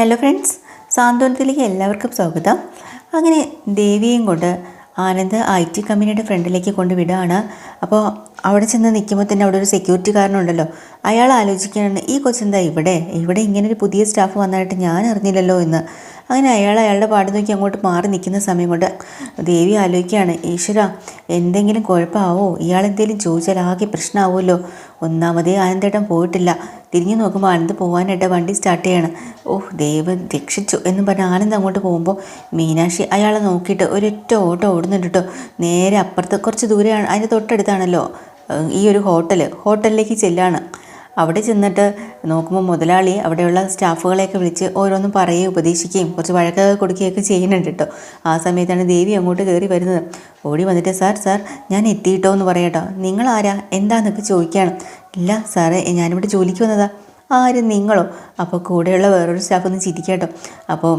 Hello friends സാന്ത്വനത്തിലേക്ക് എല്ലാവർക്കും സ്വാഗതം. അങ്ങനെ ദേവിയെയും കൊണ്ട് ആനന്ദ് ഐ ടി കമ്പനിയുടെ ഫ്രണ്ടിലേക്ക് കൊണ്ട് വിടുകയാണ് അപ്പോൾ അവിടെ ചെന്ന് നിൽക്കുമ്പോൾ തന്നെ അവിടെ ഒരു സെക്യൂരിറ്റിക്കാരനുണ്ടല്ലോ അയാൾ ആലോചിക്കുകയാണ് ഈ കൊച്ചെന്താ ഇവിടെ? ഇവിടെ ഇങ്ങനെ ഒരു പുതിയ സ്റ്റാഫ് വന്നായിട്ട് ഞാൻ അറിഞ്ഞില്ലല്ലോ എന്ന്. അങ്ങനെ അയാൾ അയാളുടെ പാട് നോക്കി അങ്ങോട്ട് മാറി നിൽക്കുന്ന സമയം കൊണ്ട് ദേവി ആലോചിക്കുകയാണ് ഈശ്വര എന്തെങ്കിലും കുഴപ്പമാവോ? ഇയാൾ എന്തെങ്കിലും ചോദിച്ചാൽ ആകെ പ്രശ്നമാവുമല്ലോ. ഒന്നാമതേ ആനന്ദേട്ടൻ പോയിട്ടില്ല. തിരിഞ്ഞു നോക്കുമ്പോൾ ആനന്ദ് പോകാനായിട്ട് വണ്ടി സ്റ്റാർട്ട് ചെയ്യണം. ഓഹ് ദൈവം രക്ഷിച്ചു എന്ന് പറഞ്ഞ് ആനന്ദ് അങ്ങോട്ട് പോകുമ്പോൾ മീനാക്ഷി അയാളെ നോക്കിയിട്ട് ഒരൊറ്റ ഓട്ടം ഓടുന്നുണ്ട് നേരെ അപ്പുറത്ത് കുറച്ച് ദൂരെയാണ് അതിന്റെ തൊട്ടടുത്താണല്ലോ ഈ ഒരു ഹോട്ടൽ ഹോട്ടലിലേക്ക് ചെല്ലാണ്. അവിടെ ചെന്നിട്ട് നോക്കുമ്പോൾ മുതലാളി അവിടെയുള്ള സ്റ്റാഫുകളെയൊക്കെ വിളിച്ച് ഓരോന്നും പറയുകയും ഉപദേശിക്കുകയും കുറച്ച് വഴക്കൊക്കെ കൊടുക്കുകയൊക്കെ ചെയ്യുന്നുണ്ട് കേട്ടോ. ആ സമയത്താണ് ദേവി അങ്ങോട്ട് കയറി വരുന്നത്. ഓടി വന്നിട്ട് സാർ സാർ ഞാൻ എത്തിയിട്ടോ എന്ന് പറയട്ടോ. നിങ്ങൾ ആരാ എന്താന്നൊക്കെ ചോദിക്കുകയാണ്. ഇല്ല സാറേ ഞാനിവിടെ ജോലിക്ക് വന്നതാ. ആരും നിങ്ങളോ. അപ്പോൾ കൂടെയുള്ള വേറൊരു സ്റ്റാഫ് ഒന്ന് ചിരിക്കാട്ടോ അപ്പോൾ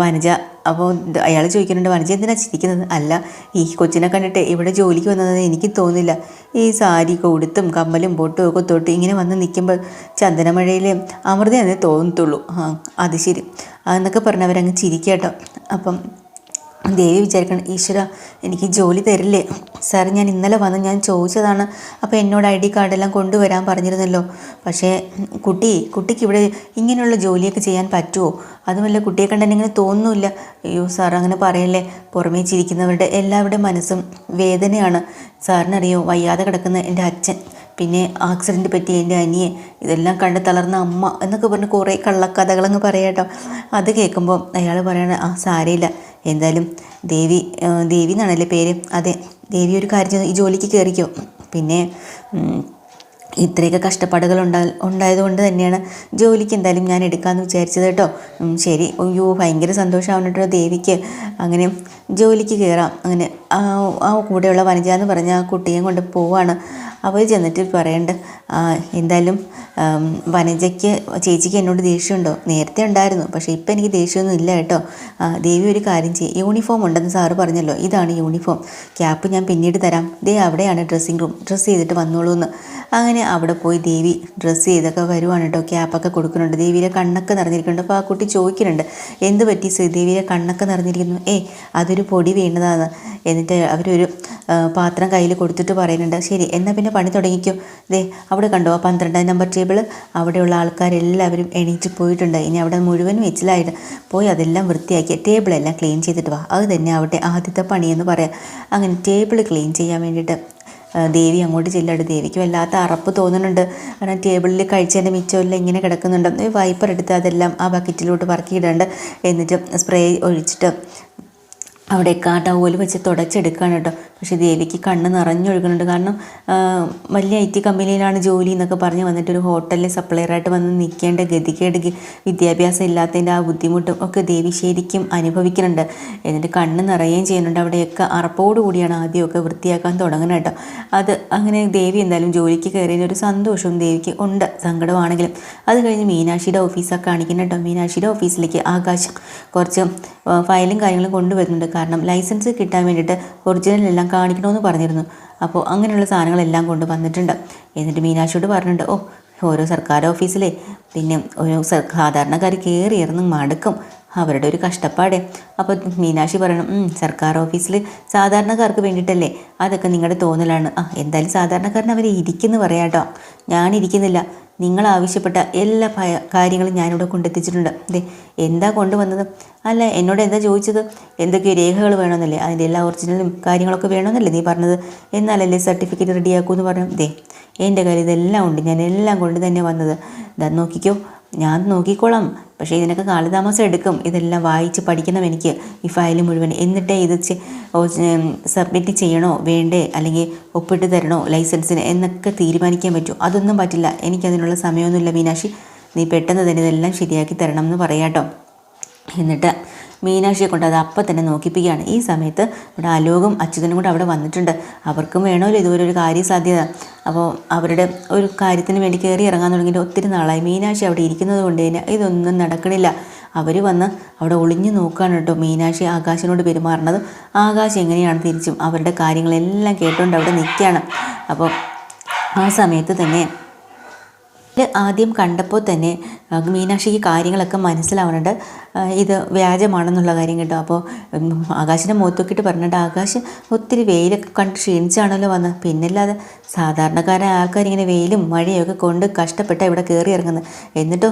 വനജ അപ്പോൾ അയാൾ ചോദിക്കുന്നുണ്ട് വനജ എന്തിനാണ് ചിരിക്കുന്നത്? അല്ല ഈ കൊച്ചിനെ കണ്ടിട്ട് ഇവിടെ ജോലിക്ക് വന്നതെന്ന് എനിക്ക് തോന്നില്ല ഈ സാരി കൊടുത്തും കമ്മലും പൊട്ടും ഒക്കെ തൊട്ട് ഇങ്ങനെ വന്ന് നിൽക്കുമ്പോൾ ചന്ദനമഴയിൽ അമൃതയെന്നേ തോന്നത്തുള്ളൂ. ആ അത് ശരി. എന്നൊക്കെ പറഞ്ഞവരങ്ങ് ചിരിക്കാട്ടോ അപ്പം ദേവി വിചാരിക്കണം ഈശ്വര എനിക്ക് ജോലി തരില്ലേ? സാർ ഞാൻ ഇന്നലെ വന്ന് ഞാൻ ചോദിച്ചതാണ്. അപ്പോൾ എന്നോട് ഐ ഡി കാർഡെല്ലാം കൊണ്ടുവരാൻ പറഞ്ഞിരുന്നല്ലോ. പക്ഷേ കുട്ടി കുട്ടിക്ക് ഇവിടെ ഇങ്ങനെയുള്ള ജോലിയൊക്കെ ചെയ്യാൻ പറ്റുമോ അതുമല്ല കുട്ടിയെ കണ്ടാൽ ഇങ്ങനെ തോന്നുന്നില്ല. അയ്യോ സാർ അങ്ങനെ പറയല്ലേ? പുറമേ ചിരിക്കുന്നവരുടെ എല്ലാവരുടെ മനസ്സും വേദനയാണ്. സാറിനറിയോ വയ്യാതെ കിടക്കുന്ന എന്റെ അച്ഛൻ പിന്നെ ആക്സിഡന്റ് പറ്റിയ എന്റെ അനിയെ ഇതെല്ലാം കണ്ട് തളർന്ന അമ്മ എന്നൊക്കെ പറഞ്ഞ് കുറേ കള്ളക്കഥകളങ്ങ് പറയാട്ടോ. അത് കേൾക്കുമ്പോൾ അയാൾ പറയണ ആ സാരയില്ല. എന്തായാലും ദേവി ദേവി എന്നാണല്ലേ പേര്? അതെ ദേവി ഒരു കാര്യം ഈ ജോലിക്ക് കയറിക്കോ. പിന്നെ ഇത്രയൊക്കെ കഷ്ടപ്പാടുകൾ ഉണ്ടാ ഉണ്ടായതുകൊണ്ട് തന്നെയാണ് ജോലിക്ക് എന്തായാലും ഞാൻ എടുക്കാമെന്ന് വിചാരിച്ചത് കേട്ടോ. ശരി. അയ്യോ ഭയങ്കര സന്തോഷമാവുന്നുണ്ടോ ദേവിക്ക്. അങ്ങനെ ജോലിക്ക് കയറാം. അങ്ങനെ ആ ആ കൂടെയുള്ള വനജ എന്ന് പറഞ്ഞ ആ കുട്ടിയെ കൊണ്ട് പോവാണ്. അവർ ചെന്നിട്ട് പറയേണ്ട എന്തായാലും വനജയ്ക്ക് ചേച്ചിക്ക് എന്നോട് ദേഷ്യമുണ്ടോ? നേരത്തെ ഉണ്ടായിരുന്നു പക്ഷേ ഇപ്പം എനിക്ക് ദേഷ്യമൊന്നും ഇല്ല കേട്ടോ. ദേവി ഒരു കാര്യം ചെയ്യും യൂണിഫോം ഉണ്ടെന്ന് സാറ് പറഞ്ഞല്ലോ ഇതാണ് യൂണിഫോം. ക്യാപ്പ് ഞാൻ പിന്നീട് തരാം. ദേ അവിടെയാണ് ഡ്രസ്സിങ് റൂം ഡ്രസ്സ് ചെയ്തിട്ട് വന്നോളൂ എന്ന്. അങ്ങനെ അവിടെ പോയി ദേവി ഡ്രസ്സ് ചെയ്തൊക്കെ വരുവാണ് കേട്ടോ ക്യാപ്പൊക്കെ കൊടുക്കുന്നുണ്ട്. ദേവിയുടെ കണ്ണൊക്കെ നിറഞ്ഞിരിക്കുന്നുണ്ട്. അപ്പോൾ ആ കുട്ടി ചോദിക്കുന്നുണ്ട് എന്ത് പറ്റി ശ്രീദേവിയുടെ കണ്ണൊക്കെ നിറഞ്ഞിരിക്കുന്നു? ഏയ് അതൊരു പൊടി വീണതാണ് എന്നിട്ട് അവരൊരു പാത്രം കയ്യിൽ കൊടുത്തിട്ട് പറയുന്നുണ്ട് ശരി എന്നാൽ പിന്നെ പണി തുടങ്ങിക്കോ. ദേ അവിടെ കണ്ടോ പന്ത്രണ്ടാം നമ്പർ ടേബിൾ അവിടെയുള്ള ആൾക്കാരെല്ലാവരും എണീറ്റ് പോയിട്ടുണ്ട്. ഇനി അവിടെ മുഴുവൻ വെച്ചിലായിട്ട് പോയി അതെല്ലാം വൃത്തിയാക്കി ടേബിളെല്ലാം ക്ലീൻ ചെയ്തിട്ട് വാ. അത് തന്നെ അവിടെ ആദ്യത്തെ പണിയെന്ന് പറയാം. അങ്ങനെ ടേബിൾ ക്ലീൻ ചെയ്യാൻ വേണ്ടിയിട്ട് ദേവി അങ്ങോട്ട് ചെല്ലാണ്ട് ദേവിക്ക് വല്ലാത്ത അറപ്പ് തോന്നുന്നുണ്ട്. കാരണം ടേബിളിൽ കഴിച്ചതിന്റെ മിച്ചമെല്ലാം ഇങ്ങനെ കിടക്കുന്നുണ്ട്. വൈപ്പർ എടുത്ത് അതെല്ലാം ആ ബക്കറ്റിലോട്ട് പറക്കിയിടുന്നുണ്ട് എന്നിട്ട് സ്പ്രേ ഒഴിച്ചിട്ട് അവിടെ ആ വെച്ച് തുടച്ചെടുക്കുകയാണ് കേട്ടോ. പക്ഷേ ദേവിക്ക് കണ്ണ് നിറഞ്ഞൊഴുകുന്നുണ്ട്. കാരണം വലിയ ഐ ടി കമ്പനിയിലാണ് ജോലി എന്നൊക്കെ പറഞ്ഞ് വന്നിട്ട് ഒരു ഹോട്ടലിൽ സപ്ലയറായിട്ട് വന്ന് നിൽക്കേണ്ട ഗതികേട് വിദ്യാഭ്യാസം ഇല്ലാത്തതിന്റെ ആ ബുദ്ധിമുട്ടും ഒക്കെ ദേവി ശരിക്കും അനുഭവിക്കുന്നുണ്ട്. എന്നിട്ട് കണ്ണ് നിറയുകയും ചെയ്യുന്നുണ്ട്. അവിടെയൊക്കെ അറപ്പോടുകൂടിയാണ് ആദ്യമൊക്കെ വൃത്തിയാക്കാൻ തുടങ്ങുന്നത് കേട്ടോ. അത് അങ്ങനെ ദേവി എന്തായാലും ജോലിക്ക് കയറിയതിന് ഒരു സന്തോഷവും ദേവിക്ക് ഉണ്ട്. സങ്കടമാണെങ്കിലും. അത് കഴിഞ്ഞ് മീനാക്ഷിയുടെ ഓഫീസൊക്കെ കാണിക്കുന്ന കേട്ടോ. മീനാക്ഷിയുടെ ഓഫീസിലേക്ക് ആകാശം കുറച്ച് ഫയലും കാര്യങ്ങളും കൊണ്ടുവരുന്നുണ്ട്. കാരണം ലൈസൻസ് കിട്ടാൻ വേണ്ടിയിട്ട് ഒറിജിനൽ എല്ലാം കാണിക്കണമെന്ന് പറഞ്ഞിരുന്നു. അപ്പോൾ അങ്ങനെയുള്ള സാധനങ്ങളെല്ലാം കൊണ്ട് വന്നിട്ടുണ്ട്. എന്നിട്ട് മീനാക്ഷിയോട് പറഞ്ഞിട്ടുണ്ട് ഓ ഓരോ സർക്കാർ ഓഫീസിലെ പിന്നെ ഒരു സാധാരണക്കാർ കയറി ഇറന്ന് മടുക്കും. അവരുടെ ഒരു കഷ്ടപ്പാടേ. അപ്പോൾ മീനാക്ഷി പറയണം "ഉം, സർക്കാർ ഓഫീസിൽ സാധാരണക്കാർക്ക് വേണ്ടിയിട്ടല്ലേ? അതൊക്കെ നിങ്ങളുടെ തോന്നലാണ്. ആ എന്തായാലും സാധാരണക്കാരൻ അവർ ഇരിക്കുന്നു പറയാം കേട്ടോ ഞാൻ ഇരിക്കുന്നില്ല. നിങ്ങൾ ആവശ്യപ്പെട്ട എല്ലാ കാര്യങ്ങളും ഞാനിവിടെ കൊണ്ടെത്തിച്ചിട്ടുണ്ട്. അതെ എന്താ കൊണ്ടുവന്നത്? അല്ല എന്നോട് എന്താ ചോദിച്ചത്? എന്തൊക്കെ രേഖകൾ വേണമെന്നല്ലേ? അതിന്റെ എല്ലാ ഒറിജിനലും കാര്യങ്ങളൊക്കെ വേണമെന്നല്ലേ നീ പറഞ്ഞത്? എന്നാലല്ലേ സർട്ടിഫിക്കറ്റ് റെഡിയാക്കൂ എന്ന് പറഞ്ഞു. ദേ എന്റെ കയ്യിൽ ഇതെല്ലാം ഉണ്ട്. ഞാൻ എല്ലാം കൊണ്ട് തന്നെ വന്നത്. ഇതാ നോക്കിക്കോ ഞാൻ നോക്കിക്കോളാം. പക്ഷേ ഇതിനൊക്കെ കാലതാമസം എടുക്കും. ഇതെല്ലാം വായിച്ച് പഠിക്കണം എനിക്ക് ഈ ഫയൽ മുഴുവൻ. എന്നിട്ടേ ഇത് സബ്മിറ്റ് ചെയ്യണോ വേണ്ടേ അല്ലെങ്കിൽ ഒപ്പിട്ട് തരണോ ലൈസൻസിന് എന്നൊക്കെ തീരുമാനിക്കാൻ പറ്റും. അതൊന്നും പറ്റില്ല. എനിക്കതിനുള്ള സമയമൊന്നുമില്ല മീനാക്ഷി. നീ പെട്ടെന്ന് തന്നെ ഇതെല്ലാം ശരിയാക്കി തരണം എന്ന് പറയാട്ടോ എന്നിട്ട് മീനാക്ഷിയെ കൊണ്ട് അത് അപ്പം തന്നെ നോക്കിപ്പിക്കുകയാണ്. ഈ സമയത്ത് ഇവിടെ അലോകും അച്യുതനും കൂടെ അവിടെ വന്നിട്ടുണ്ട്. അവർക്കും വേണമല്ലോ ഇതുപോലെ ഒരു കാര്യസാധ്യത. അപ്പോൾ അവരുടെ ഒരു കാര്യത്തിന് വേണ്ടി കയറി ഇറങ്ങാൻ തുടങ്ങിയിട്ട് ഒത്തിരി നാളായി. മീനാക്ഷി അവിടെ ഇരിക്കുന്നത് കൊണ്ട് തന്നെ ഇതൊന്നും നടക്കണില്ല. അവർ വന്ന് അവിടെ ഒളിഞ്ഞു നോക്കുകയാണ് കേട്ടോ. മീനാക്ഷി ആകാശിനോട് പെരുമാറുന്നത്. ആകാശ് എങ്ങനെയാണ് തിരിച്ചും? അവരുടെ കാര്യങ്ങളെല്ലാം കേട്ടുകൊണ്ട് അവിടെ നിൽക്കുകയാണ്. അപ്പോൾ ആ സമയത്ത് തന്നെ ആദ്യം കണ്ടപ്പോൾ തന്നെ മീനാക്ഷിക്ക് കാര്യങ്ങളൊക്കെ മനസ്സിലാവുന്നുണ്ട്. ഇത് വ്യാജമാണെന്നുള്ള കാര്യം കേട്ടോ. അപ്പോൾ ആകാശിനെ ആകാശിന്റെ മുഖത്തൊക്കിയിട്ട് പറഞ്ഞിട്ട് ആകാശ് ഒത്തിരി വെയിലൊക്കെ കണ്ട് ക്ഷീണിച്ചാണല്ലോ വന്നത് പിന്നല്ലാതെ സാധാരണക്കാരായ ആൾക്കാരിങ്ങനെ വെയിലും മഴയൊക്കെ കൊണ്ട് കഷ്ടപ്പെട്ട ഇവിടെ കയറി ഇറങ്ങുന്നത് എന്നിട്ടോ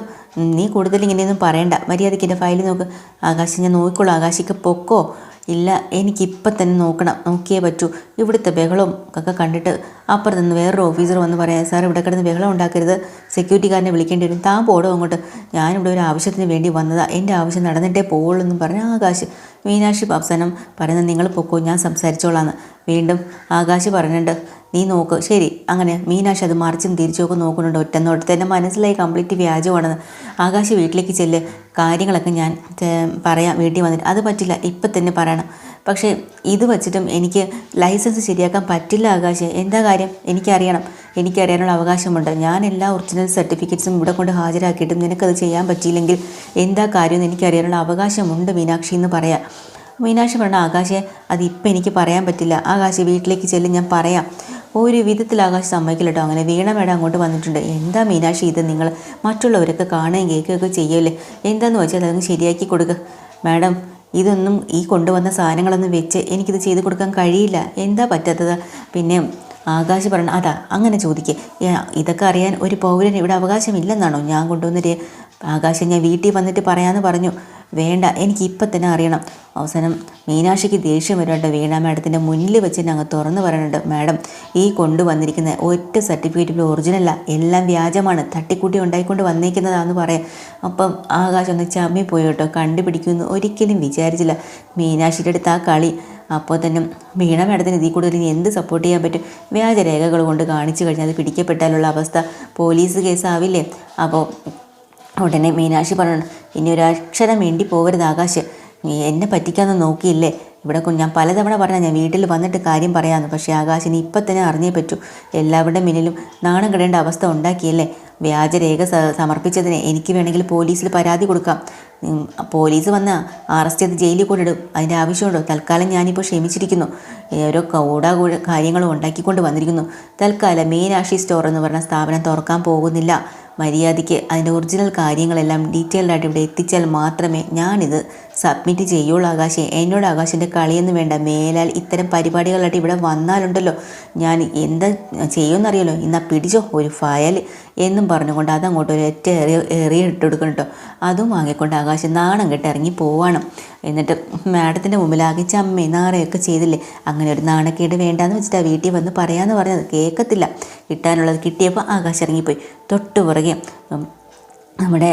നീ കൂടുതൽ ഇങ്ങനെയൊന്നും പറയണ്ട. മര്യാദയ്ക്ക് എന്റെ ഫയൽ നോക്ക്. ആകാശ് ഞാൻ നോക്കിക്കോളൂ. ആകാശിക്ക് പൊക്കോ? ഇല്ല എനിക്കിപ്പം തന്നെ നോക്കണം. നോക്കിയേ പറ്റൂ. ഇവിടുത്തെ ബഹളവും ഒക്കെ കണ്ടിട്ട് അപ്പുറത്ത് നിന്ന് വേറൊരു ഓഫീസർ വന്ന് പറയാം സാർ ഇവിടെ കിടന്ന് ബഹളം ഉണ്ടാക്കരുത്. സെക്യൂരിറ്റിക്കാരനെ വിളിക്കേണ്ടി വരും. താൻ പോടോ അങ്ങോട്ട്. ഞാനിവിടെ ഒരു ആവശ്യത്തിന് വേണ്ടി വന്നതാണ് എന്റെ ആവശ്യം നടന്നിട്ടേ പോവുള്ളൂ എന്നും പറഞ്ഞ് ആകാശ് മീനാക്ഷി അവസാനം പറയുന്നത് നിങ്ങൾ പൊക്കോ ഞാൻ സംസാരിച്ചോളാന്ന്. വീണ്ടും ആകാശ് പറഞ്ഞിട്ടുണ്ട് നീ നോക്ക്. ശരി. അങ്ങനെ മീനാക്ഷി അത് മറിച്ചും തിരിച്ചുമൊക്കെ നോക്കുന്നുണ്ട് ഒറ്റ എന്റെ മനസ്സിലായി കംപ്ലീറ്റ് വ്യാജമാണെന്ന്. ആകാശ് വീട്ടിലേക്ക് ചെല്ല് കാര്യങ്ങളൊക്കെ ഞാൻ പറയാം വീട്ടിൽ വന്നിട്ട്. അത് പറ്റില്ല ഇപ്പം തന്നെ പറയണം. പക്ഷേ ഇത് വച്ചിട്ടും എനിക്ക് ലൈസൻസ് ശരിയാക്കാൻ പറ്റില്ല ആകാശ്. എന്താ കാര്യം? എനിക്കറിയണം. എനിക്കറിയാനുള്ള അവകാശമുണ്ട്. ഞാൻ എല്ലാ ഒറിജിനൽ സർട്ടിഫിക്കറ്റ്സും ഇവിടെ കൊണ്ട് ഹാജരാക്കിയിട്ടും നിനക്കത് ചെയ്യാൻ പറ്റിയില്ലെങ്കിൽ എന്താ കാര്യം കാര്യമെന്ന് എനിക്കറിയാനുള്ള അവകാശമുണ്ട് മീനാക്ഷി എന്ന് പറയാം മീനാക്ഷി പറഞ്ഞ ആകാശെ അതിപ്പം എനിക്ക് പറയാൻ പറ്റില്ല. ആകാശ് വീട്ടിലേക്ക് ചെല്ലും ഞാൻ പറയാം. ഒരു വിധത്തിൽ ആകാശ് സമ്മതിക്കില്ല കേട്ടോ. അങ്ങനെ വീണ മേടം അങ്ങോട്ട് വന്നിട്ടുണ്ട്. എന്താ മീനാക്ഷി ഇത് നിങ്ങൾ മറ്റുള്ളവരൊക്കെ കാണുകയും കേൾക്കുകയൊക്കെ ചെയ്യല്ലേ? എന്താന്ന് വെച്ചാൽ അതങ്ങ് ശരിയാക്കി കൊടുക്കുക മാഡം ഇതൊന്നും ഈ കൊണ്ടുവന്ന സാധനങ്ങളൊന്നും വെച്ച് എനിക്കിത് ചെയ്ത് കൊടുക്കാൻ കഴിയില്ല. എന്താ പറ്റാത്തത്? പിന്നെ ആകാശ് പറഞ്ഞു അതാ അങ്ങനെ ചോദിക്കുക ഇതൊക്കെ അറിയാൻ ഒരു പൗരന് ഇവിടെ അവകാശമില്ലെന്നാണോ ഞാൻ കൊണ്ടുവന്നിട്ട് ആകാശം ഞാൻ വീട്ടിൽ വന്നിട്ട് പറയാമെന്ന് പറഞ്ഞു. വേണ്ട എനിക്ക് ഇപ്പം തന്നെ അറിയണം. അവസാനം മീനാക്ഷിക്ക് ദേഷ്യം വരുന്നുണ്ട്. വീണ മാഡത്തിന്റെ മുന്നിൽ വെച്ച് അങ്ങ് തുറന്ന് പറയുന്നുണ്ട് മാഡം ഈ കൊണ്ടുവന്നിരിക്കുന്ന ഒറ്റ സർട്ടിഫിക്കറ്റ് ഒറിജിനല്ല എല്ലാം വ്യാജമാണ്. തട്ടിക്കൂട്ടി ഉണ്ടായിക്കൊണ്ട് വന്നിരിക്കുന്നതാണെന്ന് പറയാം. അപ്പം ആകാശം ഒന്ന് ചമ്മി പോയി കേട്ടോ. കണ്ടുപിടിക്കുമെന്ന് ഒരിക്കലും വിചാരിച്ചില്ല മീനാക്ഷിയുടെ അടുത്ത് ആ കളി. അപ്പോൾ തന്നെ വീണ മാഡത്തിന് ഇതിൽ കൂടുതൽ ഇനി എന്ത് സപ്പോർട്ട് ചെയ്യാൻ പറ്റും? വ്യാജരേഖകൾ കൊണ്ട് കാണിച്ചു കഴിഞ്ഞാൽ അത് പിടിക്കപ്പെട്ടാലുള്ള അവസ്ഥ പോലീസ് കേസാവില്ലേ അപ്പോൾ ഉടനെ മീനാക്ഷി പറഞ്ഞു ഇനി ഒരു അക്ഷരം വേണ്ടി പോകരുത് ആകാശ്. നീ എന്നെ പറ്റിക്കാന്ന് നോക്കിയില്ലേ? ഇവിടെ ഞാൻ പലതവണ പറഞ്ഞ ഞാൻ വീട്ടിൽ വന്നിട്ട് കാര്യം പറയാമെന്ന് പക്ഷേ ആകാശിന് ഇപ്പം തന്നെ അറിഞ്ഞേ പറ്റൂ. എല്ലാവരുടെ മുന്നിലും നാണം കിടേണ്ട അവസ്ഥ ഉണ്ടാക്കിയല്ലേ? വ്യാജരേഖ സമർപ്പിച്ചതിന് എനിക്ക് വേണമെങ്കിൽ പോലീസിൽ പരാതി കൊടുക്കാം. പോലീസ് വന്ന് അറസ്റ്റ് ചെയ്ത് ജയിലിൽ കൊണ്ടിടും അതിന്റെ ആവശ്യമുണ്ടോ? തൽക്കാലം ഞാനിപ്പോൾ ക്ഷമിച്ചിരിക്കുന്നു. ഓരോ കൂടാകൂട കാര്യങ്ങളും ഉണ്ടാക്കിക്കൊണ്ട് വന്നിരിക്കുന്നു. തൽക്കാലം മീനാക്ഷി സ്റ്റോർ എന്ന് പറഞ്ഞ സ്ഥാപനം തുറക്കാൻ പോകുന്നില്ല. മര്യാദയ്ക്ക് അതിന്റെ ഒറിജിനൽ കാര്യങ്ങളെല്ലാം ഡീറ്റെയിൽഡായിട്ട് ഇവിടെ എത്തിച്ചാൽ മാത്രമേ ഞാനിത് സബ്മിറ്റ് ചെയ്യുള്ളൂ ആകാശേ. എന്നോട് ആകാശിന്റെ കളിയൊന്നും വേണ്ട. മേലാൽ ഇത്തരം പരിപാടികളായിട്ട് ഇവിടെ വന്നാലുണ്ടല്ലോ. ഞാൻ എന്താ ചെയ്യുമെന്നറിയല്ലോ എന്നാൽ പിടിച്ചോ ഒരു ഫയൽ എന്നും പറഞ്ഞുകൊണ്ട് അതങ്ങോട്ട് ഒരു ഒറ്റ എറിയ എറിയിട്ട് കൊടുക്കണം കേട്ടോ അതും വാങ്ങിക്കൊണ്ട് ആകാശം നാണം കെട്ട് ഇറങ്ങി പോവാണ്. എന്നിട്ട് മാഡത്തിന്റെ മുമ്പിൽ ആകെ ചമ്മേ നാറയൊക്കെ ചെയ്തില്ലേ. അങ്ങനെ ഒരു നാണക്കേട് വേണ്ടാന്ന് വെച്ചിട്ട് ആ വീട്ടിൽ വന്ന് പറയാമെന്ന് പറഞ്ഞത്. കേൾക്കത്തില്ല കിട്ടാനുള്ളത് കിട്ടിയപ്പോൾ ആകാശം ഇറങ്ങിപ്പോയി. തൊട്ടു പുറകെ നമ്മുടെ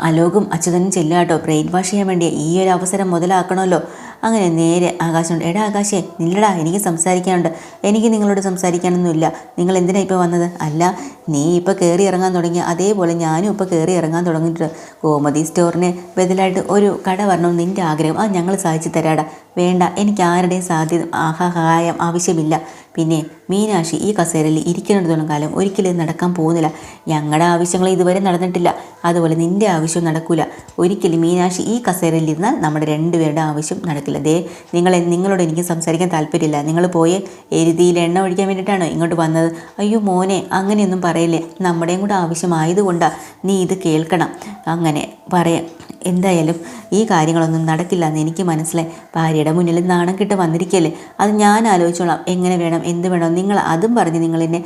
അലോകും അച്യുതനും ചെല്ലുക കേട്ടോ. ബ്രെയിൻ വാഷ് ചെയ്യാൻ വേണ്ടി ഈ ഒരു അവസരം മുതലാക്കണമല്ലോ. അങ്ങനെ നേരെ ആകാശമുണ്ട്. എടാ ആകാശേ നില്ലടാ എനിക്ക് സംസാരിക്കാനുണ്ട്. എനിക്ക് നിങ്ങളോട് സംസാരിക്കാനൊന്നുമില്ല. നിങ്ങൾ എന്തിനാണ് ഇപ്പോൾ വന്നത്? അല്ല നീ ഇപ്പോൾ കയറി ഇറങ്ങാൻ തുടങ്ങി അതേപോലെ ഞാനും ഇപ്പോൾ കയറി ഇറങ്ങാൻ തുടങ്ങിയിട്ട് ഗോമതി സ്റ്റോറിന് ബദലായിട്ട് ഒരു കട വരണം നിന്റെ ആഗ്രഹം. അത് ഞങ്ങൾ സാധിച്ചു തരാടാ. വേണ്ട എനിക്ക് ആരുടെയും സാധ്യത സഹായം ആവശ്യമില്ല. പിന്നെ മീനാക്ഷി ഈ കസേരയിൽ ഇരിക്കുന്നിടത്തോളം കാലം ഒരിക്കലും നടക്കാൻ പോകുന്നില്ല. ഞങ്ങളുടെ ആവശ്യങ്ങൾ ഇതുവരെ നടന്നിട്ടില്ല. അതുപോലെ നിന്റെ ആവശ്യം നടക്കില്ല ഒരിക്കലും മീനാക്ഷി ഈ കസേരയിൽ ഇരുന്നാൽ നമ്മുടെ രണ്ടുപേരുടെ ആവശ്യം നടക്കില്ല. ദേ നിങ്ങൾ നിങ്ങളോട് എനിക്ക് സംസാരിക്കാൻ താല്പര്യമില്ല. നിങ്ങൾ പോയി എരുതിയിൽ എണ്ണ ഒഴിക്കാൻ വേണ്ടിയിട്ടാണോ ഇങ്ങോട്ട് വന്നത്? അയ്യോ മോനെ അങ്ങനെയൊന്നും പറയില്ലേ. നമ്മുടെയും കൂടെ ആവശ്യമായതുകൊണ്ടാണ് നീ ഇത് കേൾക്കണം. അങ്ങനെ പറയാം. എന്തായാലും ഈ കാര്യങ്ങളൊന്നും നടക്കില്ല എന്ന് എനിക്ക് മനസ്സിലായി. ഭാര്യയുടെ മുന്നിൽ നാണം കിട്ട് വന്നിരിക്കല്ലേ? അത് ഞാൻ ആലോചിച്ചോളാം. എങ്ങനെ വേണം എന്ത് വേണം? നിങ്ങൾ അതും പറഞ്ഞ് നിങ്ങൾ എന്നെ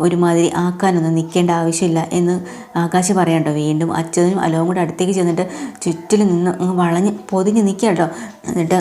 ഒരുമാതിരി ആക്കാനൊന്നും നിൽക്കേണ്ട ആവശ്യമില്ല എന്ന് ആകാശ് പറയണ്ടോ വീണ്ടും അച്ഛനും അലവും കൂടെ അടുത്തേക്ക് ചെന്നിട്ട് ചുറ്റിൽ നിന്ന് വളഞ്ഞ് പൊതിഞ്ഞ് നിൽക്കുക കേട്ടോ. എന്നിട്ട്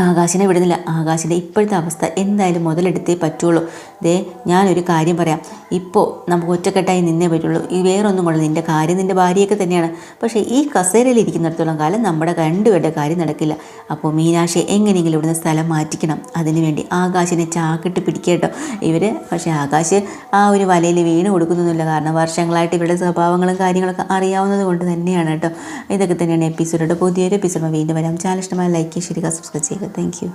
ആകാശിനെ വിടുന്നില്ല. ആകാശിന്റെ ഇപ്പോഴത്തെ അവസ്ഥ എന്തായാലും മുതലെടുത്തേ പറ്റുള്ളൂ. ദേ ഞാനൊരു കാര്യം പറയാം. ഇപ്പോൾ നമുക്ക് ഒറ്റക്കെട്ടായി നിന്നേ പറ്റുള്ളൂ. ഈ വേറൊന്നും കൊള്ളു നിന്റെ കാര്യം നിന്റെ ഭാര്യയൊക്കെ തന്നെയാണ്. പക്ഷേ ഈ കസേരയിൽ ഇരിക്കുന്നിടത്തോളം കാലം നമ്മുടെ രണ്ടുപേരുടെ കാര്യം നടക്കില്ല. അപ്പോൾ മീനാക്ഷി എങ്ങനെയെങ്കിലും ഇവിടുന്ന് സ്ഥലം മാറ്റിക്കണം. അതിനുവേണ്ടി ആകാശിനെ ചാക്കിട്ട് പിടിക്കട്ടോ ഇവർ പക്ഷേ ആകാശ് ആ ഒരു വലയിൽ വീണ് കൊടുക്കുന്നൊന്നുമില്ല കാരണം വർഷങ്ങളായിട്ട് ഇവരുടെ സ്വഭാവങ്ങളും കാര്യങ്ങളൊക്കെ അറിയാവുന്നത് കൊണ്ട് തന്നെയാണ് കേട്ടോ. ഇതൊക്കെ തന്നെയാണ് എപ്പിസോഡോട് പുതിയൊരു എപ്പിസോഡ് വീണ്ടും വരാം. ചാനൽ ഇഷ്ടമായ ലൈക്ക് ചെയ്യുക സബ്സ്ക്രൈബ് ചെയ്യുക. it. Thank you.